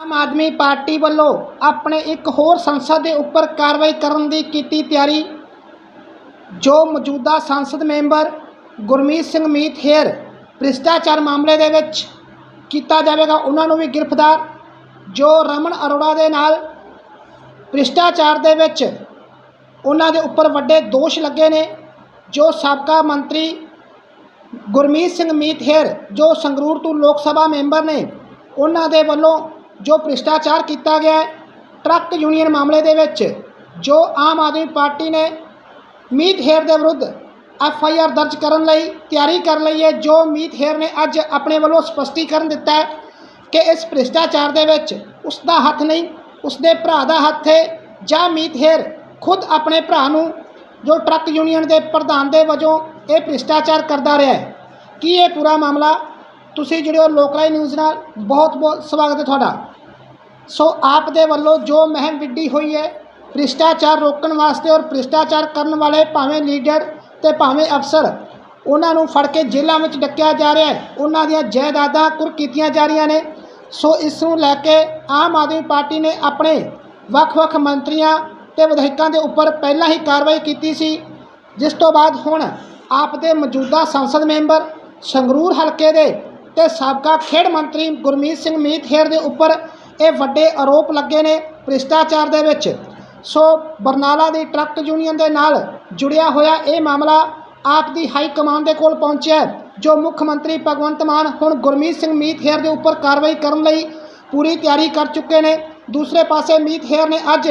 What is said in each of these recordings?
Aam Aadmi party ਵੱਲੋਂ ਆਪਣੇ ਇੱਕ ਹੋਰ ਸੰਸਦ ਦੇ ਉੱਪਰ ਕਾਰਵਾਈ ਕਰਨ ਦੀ ਕੀਤੀ ਤਿਆਰੀ, ਜੋ ਮੌਜੂਦਾ ਸੰਸਦ ਮੈਂਬਰ ਗੁਰਮੀਤ ਸਿੰਘ ਮੀਤ ਹੇਅਰ ਭ੍ਰਿਸ਼ਟਾਚਾਰ ਮਾਮਲੇ ਦੇ ਵਿੱਚ ਕੀਤਾ ਜਾਵੇਗਾ, ਉਹਨਾਂ ਨੂੰ ਵੀ ਗ੍ਰਿਫਤਾਰ, ਜੋ ਰਮਨ ਅਰੋੜਾ ਦੇ ਨਾਲ ਭ੍ਰਿਸ਼ਟਾਚਾਰ ਦੇ ਵਿੱਚ ਉਹਨਾਂ ਦੇ ਉੱਪਰ ਵੱਡੇ ਦੋਸ਼ ਲੱਗੇ ਨੇ, ਜੋ ਸਾਬਕਾ ਮੰਤਰੀ ਗੁਰਮੀਤ ਸਿੰਘ ਮੀਤ ਹੇਅਰ, ਜੋ ਸੰਗਰੂਰ ਤੋਂ ਲੋਕ ਸਭਾ ਮੈਂਬਰ ਨੇ, ਉਹਨਾਂ ਦੇ ਵੱਲੋਂ ਜੋ ਭ੍ਰਿਸ਼ਟਾਚਾਰ ਕੀਤਾ ਗਿਆ ਟਰੱਕ ਯੂਨੀਅਨ ਮਾਮਲੇ ਦੇ ਵਿੱਚ, ਜੋ ਆਮ ਆਦਮੀ ਪਾਰਟੀ ਨੇ ਮੀਤ ਹੇਅਰ ਦੇ ਵਿਰੁੱਧ ਐਫ ਆਈ ਆਰ ਦਰਜ ਕਰਨ ਲਈ ਤਿਆਰੀ ਕਰ ਲਈ ਹੈ, ਜੋ ਮੀਤ ਹੇਅਰ ਨੇ ਅੱਜ ਆਪਣੇ ਵੱਲੋਂ ਸਪਸ਼ਟੀਕਰਨ ਦਿੱਤਾ ਹੈ ਕਿ ਇਸ ਭ੍ਰਿਸ਼ਟਾਚਾਰ ਦੇ ਵਿੱਚ ਉਸ ਦਾ ਹੱਥ ਨਹੀਂ ਉਸ ਦੇ ਭਰਾ ਦਾ ਹੱਥ ਹੈ ਜਾਂ ਮੀਤ ਹੇਅਰ ਖੁਦ ਆਪਣੇ ਭਰਾ ਨੂੰ ਜੋ ਟਰੱਕ ਯੂਨੀਅਨ ਦੇ ਪ੍ਰਧਾਨ ਦੇ ਵਜੋਂ ਇਹ ਭ੍ਰਿਸ਼ਟਾਚਾਰ ਕਰਦਾ ਰਿਹਾ ਹੈ। ਕੀ ਇਹ ਪੂਰਾ ਮਾਮਲਾ? ਤੁਸੀਂ ਜਿਹੜੇ ਲੋਕਲਾਈ ਨਿਊਜ਼ ਨਾਲ। ਬਹੁਤ ਬਹੁਤ ਸਵਾਗਤ ਹੈ ਤੁਹਾਡਾ। ਸੋ ਆਪ ਦੇ ਵੱਲੋਂ ਜੋ ਮਹਿਮ ਵਿੱਢੀ ਹੋਈ ਹੈ, ਭ੍ਰਿਸ਼ਟਾਚਾਰ ਰੋਕਣ ਵਾਸਤੇ ਔਰ ਭ੍ਰਿਸ਼ਟਾਚਾਰ ਕਰਨ ਵਾਲੇ ਭਾਵੇਂ ਲੀਡਰ ਤੇ ਭਾਵੇਂ ਅਫਸਰ, ਉਹਨਾਂ ਨੂੰ ਫੜ ਕੇ ਜੇਲ੍ਹਾਂ ਵਿੱਚ ਡੱਕਿਆ ਜਾ ਰਿਹਾ ਹੈ। ਉਹਨਾਂ ਦੀਆਂ ਜਾਇਦਾਦਾਂ ਕੁਰ ਕੀਤੀਆਂ ਜਾ ਰਹੀਆਂ ਨੇ। ਸੋ ਇਸ ਨੂੰ ਲੈ ਕੇ ਆਮ ਆਦਮੀ ਪਾਰਟੀ ਨੇ ਆਪਣੇ ਵੱਖ-ਵੱਖ ਮੰਤਰੀਆਂ ਤੇ ਵਿਧਾਇਕਾਂ ਦੇ ਉੱਪਰ ਪਹਿਲਾਂ ਹੀ ਕਾਰਵਾਈ ਕੀਤੀ ਸੀ, ਜਿਸ ਤੋਂ ਬਾਅਦ ਹੁਣ ਆਪ ਦੇ ਮੌਜੂਦਾ ਸੰਸਦ ਮੈਂਬਰ ਸੰਗਰੂਰ ਹਲਕੇ ਦੇ ਤੇ ਸਾਬਕਾ ਖੇਡ ਮੰਤਰੀ ਗੁਰਮੀਤ ਸਿੰਘ ਮੀਤ ਹੇਅਰ ਦੇ ਉੱਪਰ ਇਹ ਵੱਡੇ ਆਰੋਪ ਲੱਗੇ ਨੇ ਭ੍ਰਿਸ਼ਟਾਚਾਰ ਦੇ ਵਿੱਚ। ਸੋ ਬਰਨਾਲਾ ਦੀ ਟਰੱਕ ਯੂਨੀਅਨ ਦੇ ਨਾਲ ਜੁੜਿਆ ਹੋਇਆ ਇਹ ਮਾਮਲਾ ਆਪ ਦੀ ਹਾਈ ਕਮਾਂਡ ਦੇ ਕੋਲ ਪਹੁੰਚਿਆ ਜੋ ਮੁੱਖ ਮੰਤਰੀ ਭਗਵੰਤ ਮਾਨ ਹੁਣ ਗੁਰਮੀਤ ਸਿੰਘ ਮੀਤ ਹੇਅਰ ਦੇ ਉੱਪਰ ਕਾਰਵਾਈ ਕਰਨ ਲਈ ਪੂਰੀ ਤਿਆਰੀ ਕਰ ਚੁੱਕੇ ਨੇ। ਦੂਸਰੇ ਪਾਸੇ ਮੀਤ ਹੇਰ ਨੇ ਅੱਜ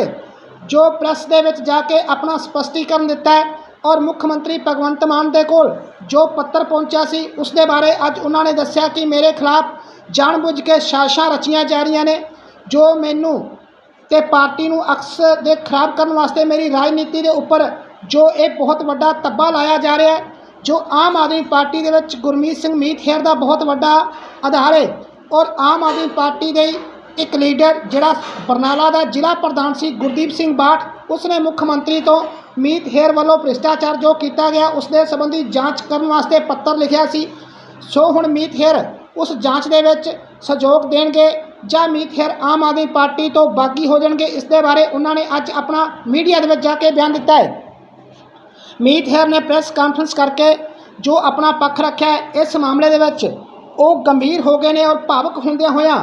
ਜੋ ਪ੍ਰੈਸ ਦੇ ਵਿੱਚ ਜਾ ਕੇ ਆਪਣਾ ਸਪਸ਼ਟੀਕਰਨ ਦਿੱਤਾ ਹੈ ਔਰ ਮੁੱਖ ਮੰਤਰੀ ਭਗਵੰਤ ਮਾਨ ਦੇ ਕੋਲ ਜੋ ਪੱਤਰ ਪਹੁੰਚਿਆ ਸੀ ਉਸ ਦੇ ਬਾਰੇ ਅੱਜ ਉਹਨਾਂ ਨੇ ਦੱਸਿਆ ਕਿ ਮੇਰੇ ਖਿਲਾਫ ਜਾਣਬੁੱਝ ਕੇ ਸਾਸ਼ਾਂ ਰਚੀਆਂ ਜਾ ਰਹੀਆਂ ਨੇ। ਜੋ ਮੈਨੂੰ ਤੇ ਪਾਰਟੀ ਨੂੰ ਅਕਸਰ ਦੇ ਖਰਾਬ ਕਰਨ ਵਾਸਤੇ ਮੇਰੀ ਰਾਜਨੀਤੀ ਦੇ ਉੱਪਰ ਜੋ ਇਹ ਬਹੁਤ ਵੱਡਾ ਤੱਬਾ ਲਾਇਆ ਜਾ ਰਿਹਾ ਹੈ, ਜੋ ਆਮ ਆਦਮੀ ਪਾਰਟੀ ਦੇ ਵਿੱਚ ਗੁਰਮੀਤ ਸਿੰਘ ਮੀਤ ਹੇਅਰ ਦਾ ਬਹੁਤ ਵੱਡਾ ਆਧਾਰ ਹੈ ਔਰ ਆਮ ਆਦਮੀ ਪਾਰਟੀ ਦੇ ਇੱਕ ਲੀਡਰ ਜਿਹੜਾ ਬਰਨਾਲਾ ਦਾ ਜ਼ਿਲ੍ਹਾ ਪ੍ਰਧਾਨ ਸੀ ਗੁਰਦੀਪ ਸਿੰਘ ਬਾਠ, ਉਸਨੇ ਮੁੱਖ ਮੰਤਰੀ ਤੋਂ ਮੀਤ ਹੇਅਰ ਵੱਲੋਂ ਭ੍ਰਿਸ਼ਟਾਚਾਰ ਜੋ ਕੀਤਾ ਗਿਆ ਉਸ ਦੇ ਸੰਬੰਧੀ ਜਾਂਚ ਕਰਨ ਵਾਸਤੇ ਪੱਤਰ ਲਿਖਿਆ ਸੀ। ਸੋ ਹੁਣ ਮੀਤ ਹੇਅਰ ਉਸ ਜਾਂਚ ਦੇ ਵਿੱਚ ਸਹਿਯੋਗ ਦੇਣਗੇ ਜਾਂ ਮੀਤ ਹੇਅਰ ਆਮ ਆਦਮੀ ਪਾਰਟੀ ਤੋਂ ਬਾਗੀ ਹੋ ਜਾਣਗੇ, ਇਸ ਦੇ ਬਾਰੇ ਉਹਨਾਂ ਨੇ ਅੱਜ ਆਪਣਾ ਮੀਡੀਆ ਦੇ ਵਿੱਚ ਜਾ ਕੇ ਬਿਆਨ ਦਿੱਤਾ ਹੈ। ਮੀਤ ਹੇਅਰ ਨੇ ਪ੍ਰੈਸ ਕਾਨਫਰੰਸ ਕਰਕੇ ਜੋ ਆਪਣਾ ਪੱਖ ਰੱਖਿਆ ਇਸ ਮਾਮਲੇ ਦੇ ਵਿੱਚ ਉਹ ਗੰਭੀਰ ਹੋ ਗਏ ਨੇ ਔਰ ਭਾਵਕ ਹੁੰਦਿਆਂ ਹੋਇਆਂ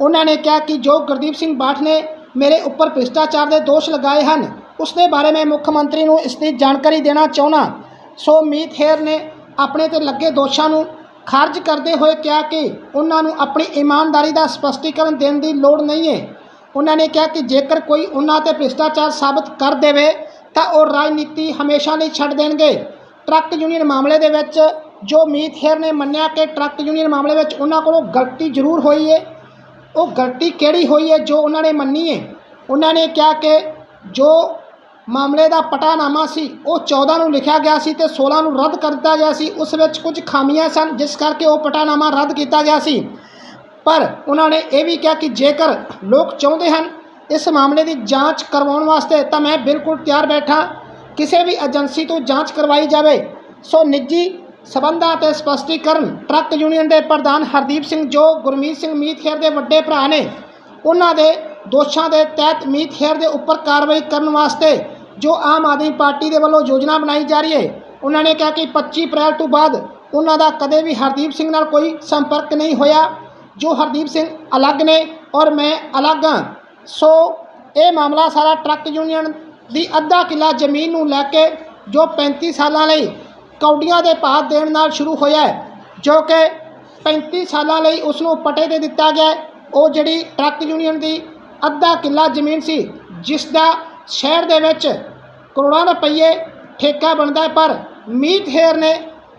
ਉਹਨਾਂ ਨੇ ਕਿਹਾ ਕਿ ਜੋ ਗੁਰਦੀਪ ਸਿੰਘ ਬਾਠ ਨੇ ਮੇਰੇ ਉੱਪਰ ਭ੍ਰਿਸ਼ਟਾਚਾਰ ਦੇ ਦੋਸ਼ ਲਗਾਏ ਹਨ, ਉਸ ਦੇ ਬਾਰੇ ਮੈਂ ਮੁੱਖ ਮੰਤਰੀ ਨੂੰ ਇਸ ਦੀ ਜਾਣਕਾਰੀ ਦੇਣਾ ਚਾਹੁੰਦਾ। ਸੋ ਮੀਤ ਹੇਰ ਨੇ ਆਪਣੇ ਤੇ ਲੱਗੇ ਦੋਸ਼ਾਂ ਨੂੰ ਖਾਰਜ ਕਰਦੇ ਹੋਏ ਕਿਹਾ ਕਿ ਉਹਨਾਂ ਨੂੰ ਆਪਣੀ ਇਮਾਨਦਾਰੀ ਦਾ ਸਪਸ਼ਟੀਕਰਨ ਦੇਣ ਦੀ ਲੋੜ ਨਹੀਂ ਹੈ। ਉਹਨਾਂ ਨੇ ਕਿਹਾ ਕਿ ਜੇਕਰ ਕੋਈ ਉਹਨਾਂ ਤੇ ਭ੍ਰਿਸ਼ਟਾਚਾਰ ਸਾਬਤ ਕਰ ਦੇਵੇ, ਤਾਂ ਉਹ ਰਾਜਨੀਤੀ ਹਮੇਸ਼ਾ ਲਈ ਛੱਡ ਦੇਣਗੇ। ਟਰੱਕ ਯੂਨੀਅਨ ਮਾਮਲੇ ਦੇ ਵਿੱਚ ਜੋ ਮੀਤ ਖੇਰ ਨੇ ਮੰਨਿਆ ਕਿ ਟਰੱਕ ਯੂਨੀਅਨ ਮਾਮਲੇ ਵਿੱਚ ਉਹਨਾਂ ਕੋਲੋਂ ਗਲਤੀ ਜ਼ਰੂਰ ਹੋਈ ਹੈ, ਉਹ ਗਲਤੀ ਕਿਹੜੀ ਹੋਈ ਹੈ ਜੋ ਉਹਨਾਂ ਨੇ ਮੰਨੀ ਹੈ? ਉਹਨਾਂ ਨੇ ਕਿਹਾ ਕਿ ਜੋ ਮਾਮਲੇ ਦਾ ਪਟਾਨਾਮਾ ਸੀ। ਉਹ 14 ਨੂੰ ਲਿਖਿਆ ਗਿਆ ਸੀ ਤੇ 16 ਨੂੰ ਰੱਦ ਕਰ ਦਿੱਤਾ ਗਿਆ ਸੀ। ਉਸ ਵਿੱਚ ਕੁਝ ਖਾਮੀਆਂ ਸਨ, ਜਿਸ ਕਰਕੇ ਉਹ ਪਟਾਨਾਮਾ ਰੱਦ ਕੀਤਾ ਗਿਆ ਸੀ। ਪਰ ਉਹਨਾਂ ਨੇ ਇਹ ਵੀ ਕਿਹਾ ਕਿ ਜੇਕਰ ਲੋਕ ਚਾਹੁੰਦੇ ਹਨ ਇਸ ਮਾਮਲੇ ਦੀ ਜਾਂਚ ਕਰਵਾਉਣ ਵਾਸਤੇ, ਤਾਂ ਮੈਂ ਬਿਲਕੁਲ ਤਿਆਰ ਬੈਠਾ। ਕਿਸੇ ਵੀ ਏਜੰਸੀ ਤੋਂ ਜਾਂਚ ਕਰਵਾਈ ਜਾਵੇ। ਸੋ ਨਿੱਜੀ ਸਬੰਧਾਂ ਤੇ ਸਪਸ਼ਟੀਕਰਨ ਟਰੱਕ ਯੂਨੀਅਨ ਦੇ ਪ੍ਰਧਾਨ ਹਰਦੀਪ ਸਿੰਘ ਜੋ ਗੁਰਮੀਤ ਸਿੰਘ ਮੀਤਖੇਰ ਦੇ ਵੱਡੇ ਭਰਾ ਨੇ, ਉਹਨਾਂ ਦੇ ਦੋਸ਼ਾਂ ਦੇ ਤਹਿਤ ਮੀਤਖੇਰ ਦੇ ਉੱਪਰ ਕਾਰਵਾਈ ਕਰਨ ਵਾਸਤੇ ਜੋ ਆਮ ਆਦਮੀ ਪਾਰਟੀ ਦੇ ਵੱਲੋਂ ਯੋਜਨਾ ਬਣਾਈ ਜਾ ਰਹੀ ਹੈ, ਉਹਨਾਂ ਨੇ ਕਿਹਾ ਕਿ 25 ਅਪ੍ਰੈਲ ਤੋਂ ਬਾਅਦ ਉਹਨਾਂ ਦਾ ਕਦੇ ਵੀ ਹਰਦੀਪ ਸਿੰਘ ਨਾਲ ਕੋਈ ਸੰਪਰਕ ਨਹੀਂ ਹੋਇਆ। ਜੋ ਹਰਦੀਪ ਸਿੰਘ ਅਲੱਗ ਨੇ ਔਰ ਮੈਂ ਅਲੱਗ ਹਾਂ। ਸੋ ਇਹ ਮਾਮਲਾ ਸਾਰਾ ਟਰੱਕ ਯੂਨੀਅਨ ਦੀ ਅੱਧਾ ਕਿੱਲਾ ਜ਼ਮੀਨ ਨੂੰ ਲੈ ਕੇ ਜੋ 35 ਸਾਲਾਂ ਲਈ ਕੌਡੀਆਂ ਦੇ ਭਾਅ ਦੇਣ ਨਾਲ ਸ਼ੁਰੂ ਹੋਇਆ ਜੋ ਕਿ 35 ਸਾਲਾਂ ਲਈ ਉਸ ਨੂੰ ਪਟੇ ਤੇ ਦਿੱਤਾ ਗਿਆ ਉਹ ਜਿਹੜੀ ਟਰੱਕ ਯੂਨੀਅਨ ਦੀ ਅੱਧਾ ਕਿੱਲਾ ਜ਼ਮੀਨ ਸੀ ਜਿਸ ਦਾ ਸ਼ਹਿਰ ਦੇ ਵਿੱਚ ਕਰੋੜਾਂ ਰੁਪਏ ਠੇਕਾ ਬਣਦਾ ਹੈ, ਪਰ ਮੀਤ ਹੇਰ ਨੇ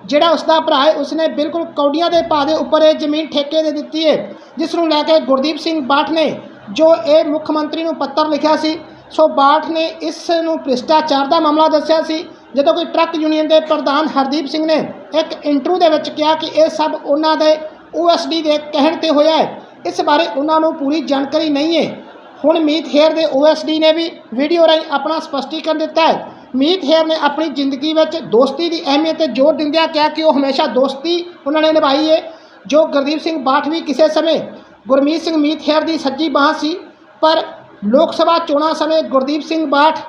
ਜਿਹੜਾ ਉਸ ਦਾ ਭਰਾ ਹੈ, ਉਸਨੇ ਬਿਲਕੁਲ ਕੌਡੀਆਂ ਦੇ ਭਾਅ ਦੇ ਉੱਪਰ ਇਹ ਜ਼ਮੀਨ ਠੇਕੇ ਦੇ ਦਿੱਤੀ ਹੈ, ਜਿਸ ਨੂੰ ਲੈ ਕੇ ਗੁਰਦੀਪ ਸਿੰਘ ਬਾਠ ਨੇ ਜੋ ਇਹ ਮੁੱਖ ਮੰਤਰੀ ਨੂੰ ਪੱਤਰ ਲਿਖਿਆ ਸੀ, ਸੋ ਬਾਠ ਨੇ ਇਸ ਨੂੰ ਭ੍ਰਿਸ਼ਟਾਚਾਰ ਦਾ ਮਾਮਲਾ ਦੱਸਿਆ ਸੀ, ਜਦੋਂ ਕੋਈ ਟਰੱਕ ਯੂਨੀਅਨ ਦੇ ਪ੍ਰਧਾਨ ਹਰਦੀਪ ਸਿੰਘ ਨੇ ਇੱਕ ਇੰਟਰਵਿਊ ਦੇ ਵਿੱਚ ਕਿਹਾ ਕਿ ਇਹ ਸਭ ਉਹਨਾਂ ਦੇ ਓਐਸਡੀ ਦੇ ਕਹਿਣ ਤੇ ਹੋਇਆ ਹੈ, ਇਸ ਬਾਰੇ ਉਹਨਾਂ ਨੂੰ ਪੂਰੀ ਜਾਣਕਾਰੀ ਨਹੀਂ ਹੈ। ਹੁਣ ਮੀਤ ਹੇਅਰ ਦੇ ਓਐਸਡੀ ਨੇ ਵੀ ਵੀਡੀਓ ਰਾਹੀਂ ਆਪਣਾ ਸਪਸ਼ਟੀਕਰਨ ਦਿੱਤਾ ਹੈ। ਮੀਤ ਹੇਅਰ ਨੇ ਆਪਣੀ ਜ਼ਿੰਦਗੀ ਵਿੱਚ ਦੋਸਤੀ ਦੀ ਅਹਿਮੀਅਤ ਤੇ ਜ਼ੋਰ ਦਿੰਦਿਆਂ ਕਿਹਾ ਕਿ ਉਹ ਹਮੇਸ਼ਾ ਦੋਸਤੀ ਉਹਨਾਂ ਨੇ ਨਿਭਾਈ ਹੈ ਜੋ ਗੁਰਦੀਪ ਸਿੰਘ ਬਾਠ ਵੀ ਕਿਸੇ ਸਮੇਂ ਗੁਰਮੀਤ ਸਿੰਘ ਮੀਤਹੇਰ ਦੀ ਸੱਜੀ ਬਾਂਹ ਸੀ, ਪਰ ਲੋਕ ਸਭਾ ਚੋਣਾਂ ਸਮੇਂ ਗੁਰਦੀਪ ਸਿੰਘ ਬਾਠ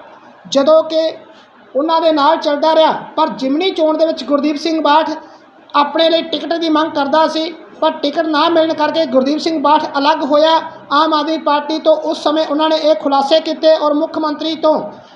ਜਦੋਂ ਕਿ ਉਹਨਾਂ ਦੇ ਨਾਲ ਚੱਲਦਾ ਰਿਹਾ, ਪਰ ਜਿਮਨੀ ਚੋਣ ਦੇ ਵਿੱਚ ਗੁਰਦੀਪ ਸਿੰਘ ਬਾਠ ਆਪਣੇ ਲਈ ਟਿਕਟ ਦੀ ਮੰਗ ਕਰਦਾ ਸੀ ਪਰ ਟਿਕਟ ਨਾ ਮਿਲਣ ਕਰਕੇ ਗੁਰਦੀਪ ਸਿੰਘ ਬਾਠ ਅਲੱਗ ਹੋਇਆ। ਆਮ ਆਦਮੀ ਪਾਰਟੀ ਤੋਂ ਉਸ ਸਮੇਂ ਉਹਨਾਂ ਨੇ ਇਹ ਖੁਲਾਸੇ ਕੀਤੇ ਔਰ ਮੁੱਖ ਮੰਤਰੀ ਤੋਂ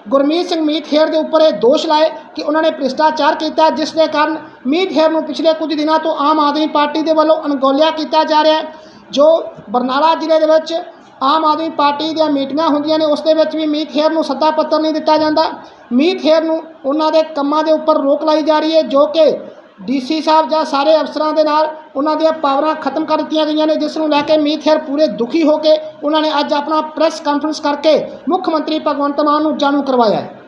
ਗੁਰਮੀਤ ਸਿੰਘ ਮੀਤਹੇਰ ਦੇ ਉੱਪਰ ਇਹ ਦੋਸ਼ ਲਾਏ ਕਿ ਉਹਨਾਂ ਨੇ ਭ੍ਰਿਸ਼ਟਾਚਾਰ ਕੀਤਾ, ਜਿਸ ਦੇ ਕਾਰਨ ਮੀਤਹੇਰ ਨੂੰ ਪਿਛਲੇ ਕੁਝ ਦਿਨਾਂ ਤੋਂ ਆਮ ਆਦਮੀ ਪਾਰਟੀ ਦੇ ਵੱਲੋਂ ਅਣਗੌਲਿਆ ਕੀਤਾ ਜਾ ਰਿਹਾ ਹੈ, ਜੋ ਬਰਨਾਲਾ ਜ਼ਿਲ੍ਹੇ ਦੇ ਵਿੱਚ ਆਮ ਆਦਮੀ ਪਾਰਟੀ ਦੀਆਂ ਮੀਟਿੰਗਾਂ ਹੁੰਦੀਆਂ ਨੇ, ਉਸ ਦੇ ਵਿੱਚ ਵੀ ਮੀਤ ਹੇਅਰ ਨੂੰ ਸੱਦਾ ਪੱਤਰ ਨਹੀਂ ਦਿੱਤਾ ਜਾਂਦਾ। ਮੀਤ ਹੇਰ ਨੂੰ ਉਹਨਾਂ ਦੇ ਕੰਮਾਂ ਦੇ ਉੱਪਰ ਰੋਕ ਲਾਈ ਜਾ ਰਹੀ ਹੈ, ਜੋ ਕਿ ਡੀਸੀ ਸਾਹਿਬ ਜਾਂ ਸਾਰੇ ਅਫਸਰਾਂ ਦੇ ਨਾਲ ਉਹਨਾਂ ਦੀਆਂ ਪਾਵਰਾਂ ਖਤਮ ਕਰ ਦਿੱਤੀਆਂ ਗਈਆਂ ਨੇ, ਜਿਸ ਨੂੰ ਲੈ ਕੇ ਮੀਤ ਹੇਅਰ ਪੂਰੇ ਦੁਖੀ ਹੋ ਕੇ ਉਹਨਾਂ ਨੇ ਅੱਜ ਆਪਣਾ ਪ੍ਰੈਸ ਕਾਨਫਰੰਸ ਕਰਕੇ ਮੁੱਖ ਮੰਤਰੀ ਭਗਵੰਤ ਮਾਨ ਨੂੰ ਜਾਣੂ ਕਰਵਾਇਆ